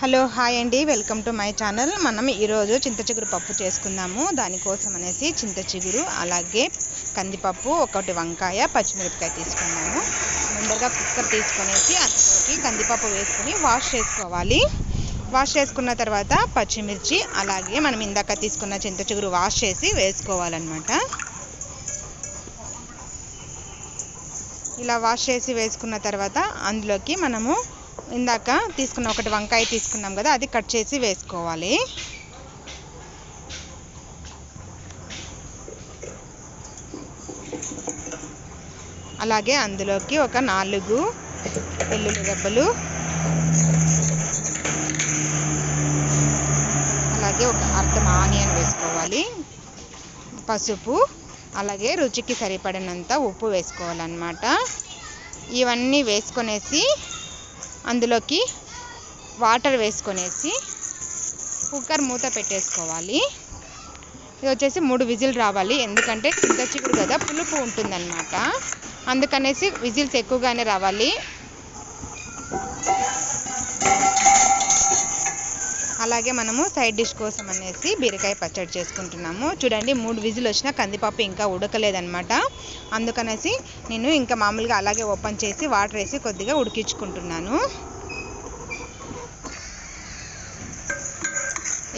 Hello hi అండి. Welcome to my channel. మనం ఈరోజు చింత చిగురు పప్పు చేసుకుందాము. దానికోసం అనేసి చింత చిగురు అలాగే కందిపప్పు ఒకటి వంకాయ పచ్చిమిరపకాయ తీసుకున్నాము. ముందరగా కుక్కర్ తీసుకునేసి అందులోకి కందిపప్పు వేసుకొని వాష్ చేసుకోవాలి. వాష్ చేసుకున్న తర్వాత పచ్చిమిర్చి అలాగే మనం ఇందాక తీసుకున్న చింత చిగురు వాష్ చేసి వేసుకోవాలన్నమాట. ఇలా వాష్ చేసి వేసుకున్న తర్వాత అందులోకి మనము ఇందాక తీసుకున్న ఒకటి వంకాయ తీసుకున్నాం కదా అది కట్ చేసి వేసుకోవాలి. అలాగే అందులోకి ఒక నాలుగు వెల్లుల్లి దెబ్బలు అలాగే ఒక అర్థం ఆనియన్ వేసుకోవాలి పసుపు అలాగే రుచికి సరిపడినంత ఉప్పు వేసుకోవాలన్నమాట. ఇవన్నీ వేసుకొనేసి అందులోకి వాటర్ వేసుకొనేసి కుక్కర్ మూత పెట్టేసుకోవాలి. ఇది వచ్చేసి మూడు విజిల్ రావాలి. ఎందుకంటే చింత చిగురు కదా పులుపు ఉంటుందన్నమాట. అందుకనేసి విజిల్స్ ఎక్కువగానే రావాలి. అలాగే మనము సైడ్ డిష్ కోసం అనేసి బీరకాయ పచ్చడి చేసుకుంటున్నాము. చూడండి మూడు విజిల్ వచ్చిన కందిపప్పు ఇంకా ఉడకలేదనమాట అందుకనేసి నేను ఇంకా మామూలుగా అలాగే ఓపెన్ చేసి వాటర్ వేసి కొద్దిగా ఉడికించుకుంటున్నాను.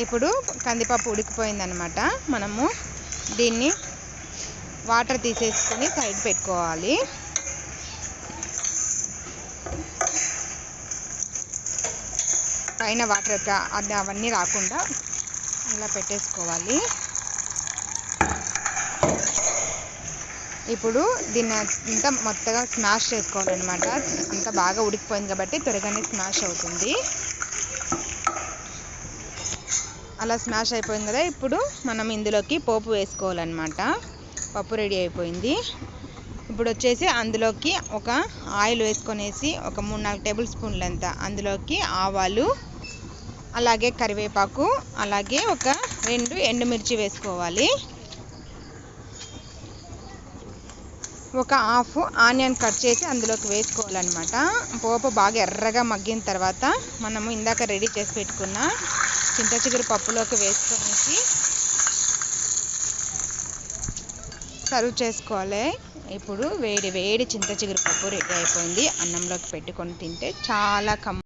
ఇప్పుడు కందిపప్పు ఉడికిపోయిందనమాట మనము దీన్ని వాటర్ తీసేసుకొని సైడ్ పెట్టుకోవాలి. పైన వాటర్ అది అవన్నీ రాకుండా ఇలా పెట్టేసుకోవాలి. ఇప్పుడు దీన్ని అంతా మొత్తగా స్మాష్ చేసుకోవాలన్నమాట. అంతా బాగా ఉడికిపోయింది కాబట్టి త్వరగానే స్మాష్ అవుతుంది. అలా స్మాష్ అయిపోయింది కదా ఇప్పుడు మనం ఇందులోకి పోపు వేసుకోవాలన్నమాట. పప్పు రెడీ అయిపోయింది. ఇప్పుడు వచ్చేసి అందులోకి ఒక ఆయిల్ వేసుకొనేసి ఒక మూడు నాలుగు టేబుల్ స్పూన్లంత అందులోకి ఆవాలు అలాగే కరివేపాకు అలాగే ఒక రెండు ఎండుమిర్చి వేసుకోవాలి. ఒక హాఫ్ ఆనియన్ కట్ చేసి అందులోకి వేసుకోవాలన్నమాట. పోపు బాగా ఎర్రగా మగ్గిన తర్వాత మనము ఇందాక రెడీ చేసి పెట్టుకున్న చింత చిగురు పప్పులోకి వేసుకొనేసి సర్వ్ చేసుకోవాలి. ఇప్పుడు వేడి వేడి చింత చిగురు పప్పు రెడీ అయిపోయింది. అన్నంలోకి పెట్టుకొని తింటే చాలా కమ్